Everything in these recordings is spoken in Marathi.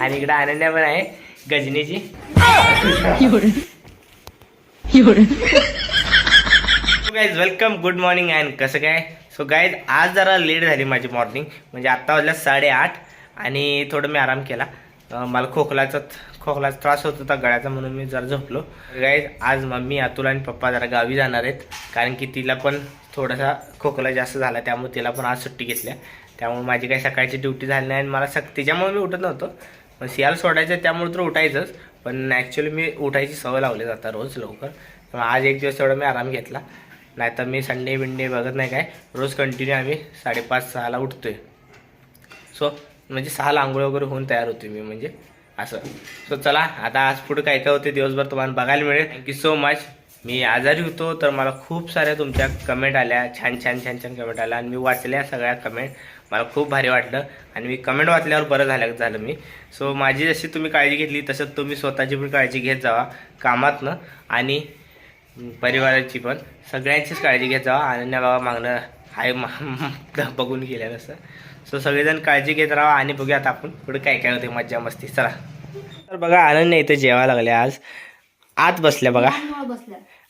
आणि इकडे अनन्या पण आहे गजनीची. Guys welcome good morning and कसं काय? सो गाईज आज जरा लेट झाली माझी मॉर्निंग म्हणजे आत्ता वाजल्या साडेआठ आणि थोडं मी आराम केला. मला खोकलाचा खोकलाचा त्रास होत होता गळ्याचा म्हणून मी जरा झोपलो. गाईज आज मम्मी अतुल आणि पप्पा जरा गावी जाणार आहेत. कारण की तिला पण थोडासा खोकला जास्त झाला त्यामुळे तिला पण आज सुट्टी घेतल्या. त्यामुळे माझी काही सकाळची ड्युटी झाली नाही आणि मला सक्तीच्यामुळे मी उठत नव्हतो. पण सियाला सोडायचं त्यामुळे तर उठायचंच. पण ॲक्च्युली मी उठायची सवय लावली जाता रोज लवकर. आज एक दिवस एवढा मी आराम घेतला. नाहीतर मी संडे बिंडे बघत नाही काय. रोज कंटिन्यू आम्ही साडेपाच सहाला उठतोय. सो म्हणजे सहाला आंघोळ वगैरे होऊन तयार होते मी म्हणजे असं. सो चला आता आज पुढे काय काय होते दिवसभर तुम्हाला बघायला मिळेल. थँक्यू सो मच मी आजारी होतो तर मला खूप साऱ्या तुमच्या कमेंट आल्या. छान छान छान छान कमेंट आल्या. आणि मी वाचल्या सगळ्या कमेंट मला खूप भारी वाटलं. आणि मी कमेंट वाचल्यावर बरं झालं झालं मी. सो माझी जशी तुम्ही काळजी घेतली तसं तुम्ही स्वतःची पण काळजी घेत जावा कामातनं. आणि परिवाराची पण. सगळ्यांचीच काळजी घेत जावा. अनन्या बाबा मागणं हाय बघून गेल्या तसं सो सगळेजण काळजी घेत राहा आणि बघूयात आपण पुढे काय काय होते मज्जा मस्ती. चला. तर बघा अनन्या इथं जेवायला लागले आज. आत बसल्या बघा.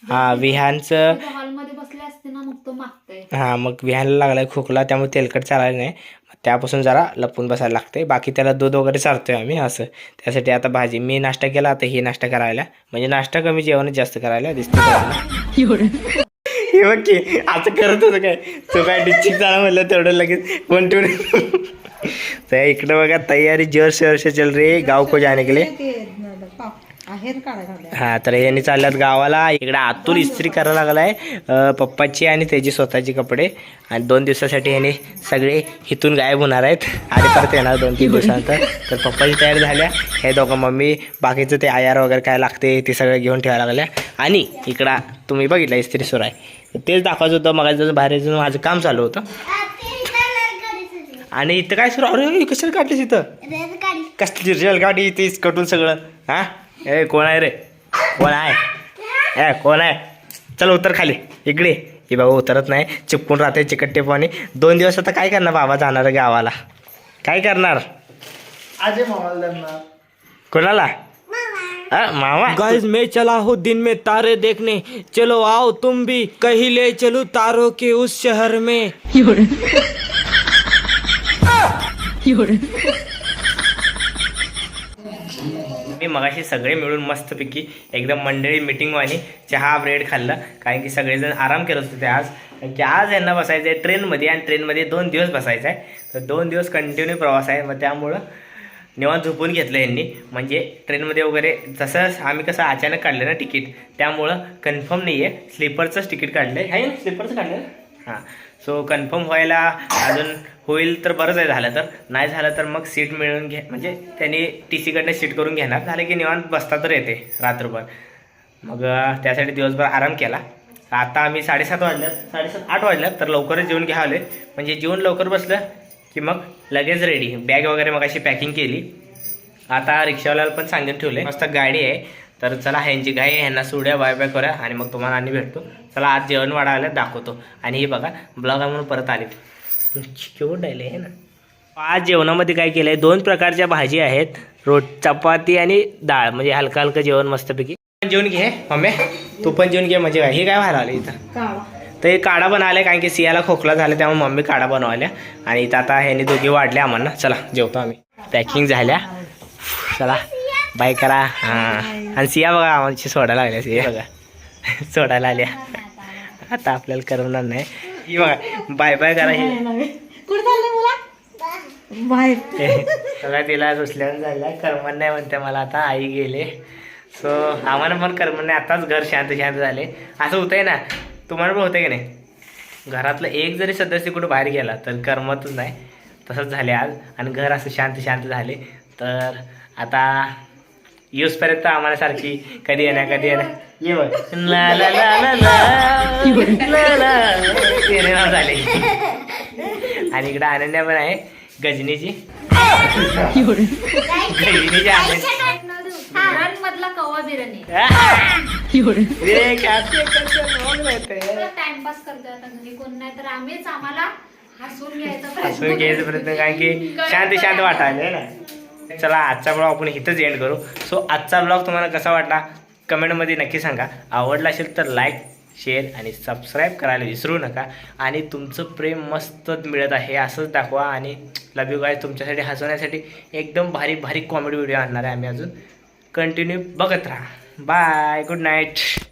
हा विहानचं हॉलमध्ये बसले असते ना मग तो मागतोय हां मग विहायला लागला आहे खोकला त्यामुळे तेलकट चालायला नाही. त्यापासून जरा लपून बसायला लागते बाकी त्याला दूध वगैरे चालतोय आम्ही असं. त्यासाठी आता भाजी मी नाश्ता केला आता ही नाश्ता करायला. म्हणजे नाश्ता कमी जेवणच जास्त करायला दिसतं करायला बघ की असं करत होतं काय? तो काय डिस्चिक झाला म्हणलं तेवढं लगेच वन टू तर इकडं बघा तयारी जोर शोर से चल रही गाव को जाने के लिए हा तर यांनी चालल्यात गावाला. इकडे आतून इस्त्री करायला लागलाय. पप्पाची आणि त्याची स्वतःची कपडे. आणि दोन दिवसासाठी यांनी सगळे इथून गायब होणार आहेत. आणि परत येणार दोन तीन दिवसानंतर. तर पप्पाची तयारी झाल्या. हे दोघं मम्मी बाकीचं ते आयार वगैरे काय लागते ते सगळं घेऊन ठेवायला लागल्या. आणि इकडं तुम्ही बघितलं इस्त्री सुरू आहे. तेच दाखवायचं होतं मग जसं बाहेर जाऊन माझं काम चालू होतं. आणि इथं काय सुरू अरे कशाला काढलीस इथं? कसली रिअल गाडी इथे कटून सगळं. हा? ए कोण आहे रे? कोण आहे? ए कोण आहे? चल उतर खाली. इकडे हे बाबा उतरत नाही. चिपकून राहते चिकट टेपाने दोन दिवस आता काय करणार बाबा जाणार आहे गावाला? काय करणार? कोणाला? हा, मामा? गाइस मैं चला हूँ दिन में तारे देखने. चलो आओ तुम भी कहीं ले चलूं तारों के उस शहर में. 有人，有人，मगाशी सगळे मिळून मस्तपैकी एकदम मंडळी मीटिंगवाणी चहा ब्रेड खाल्लं. कारण की सगळेजण आराम करत होते आज. कारण की आज यांना बसायचं आहे ट्रेनमध्ये आणि ट्रेनमध्ये दोन दिवस बसायचं आहे तर दोन दिवस कंटिन्यू प्रवास आहे. मग त्यामुळं निवांत झोपून घेतलं यांनी. म्हणजे ट्रेनमध्ये वगैरे जसं आम्ही कसं अचानक काढलं ना तिकीट त्यामुळं कन्फर्म नाही आहे स्लीपरचंच तिकीट काढलं. आहे स्लीपरचं काढलं? हां. सो कन्फर्म व्हायला अजून होईल तर बरंच आहे झालं तर. नाही झालं तर मग सीट मिळून घे म्हणजे त्यांनी टी सीकडनं सीट करून घेणार. झालं की निवांत बसता तर येते रात्रभर. मग त्यासाठी दिवसभर आराम केला. आता आम्ही साडेसात वाजल्यात. साडेसात आठ वाजल्यात तर लवकरच जेवण घ्यावले म्हणजे जेवण लवकर बसलं की मग लगेच रेडी बॅग वगैरे मग अशी पॅकिंग केली. आता रिक्षावाल्याला पण सांगून ठेवले मस्त गाडी आहे. तर चला ह्यांची आहे ह्यांना सोड्या बाय बाय करूया आणि मग तुम्हाला आणि भेटतो. चला आज जेवण वाढायला दाखवतो. आणि हे बघा ब्लॉग म्हणून परत आले क्यूट आहे ना? आज जेवणामध्ये काय केलं आहे दोन प्रकारच्या भाजी आहेत. रोट चपाती आणि डाळ. म्हणजे हलका हलकं जेवण मस्तपैकी. जेवण घे मम्मी. तू पण जेवण घे म्हणजे काय हे काय व्हायला आलं इथं? तर हे काढा बनवायला कारण की सियाला खोकला झाला त्यामुळे मम्मी काढा बनवायला आणि इथं आता ह्यांनी दोघी वाढल्या आम्हाला. चला जेवतो आम्ही. पॅकिंग झाल्या. चला. बाय करा. हां. आणि सिया बघा आमची सोडायला लागल्या सिया. बघा. सोडायला आल्या आता आपल्याला करवणार नाही. ही बघा बाय बाय करा ही. कुठे चाललंय मुला? बाहेर सगळ्या तिला रुसल्यानं झाल्या करमण नाही म्हणते मला आता आई गेले. सो आम्हाला पण करमण नाही. आताच घर शांत शांत झाले. असं होतंय ना. तुम्हाला पण होतंय की नाही? घरातलं एक जरी सदस्य कुठं बाहेर गेला तर करमतच नाही. तसंच झाले आज. आणि घर असं शांत शांत झाले. तर आता येऊस पर्यंत आम्हाला सारखी कधी येणार कधी येणार. ये बघ. झाले. आणि इकडे अनन्या पण आहे. गजनीची. गजनीची आनंद. टाइमपास करतो आम्हीच आम्हाला हसून प्रयत्न कारण की शांत शांत वाटायला ना? चला आजचा ब्लॉग आपण इथंच एंड करू. सो आजचा ब्लॉग तुम्हाला कसा वाटला? कमेंटमध्ये नक्की सांगा. आवडला असेल तर लाईक शेअर आणि सबस्क्राईब करायला विसरू नका. आणि तुमचं प्रेम मस्त मिळत आहे असंच दाखवा. आणि लव यू गाय तुमच्यासाठी हसवण्यासाठी एकदम भारी भारी कॉमेडी व्हिडिओ आणणार आहे आम्ही अजून. कंटिन्यू बघत राहा. Bye good night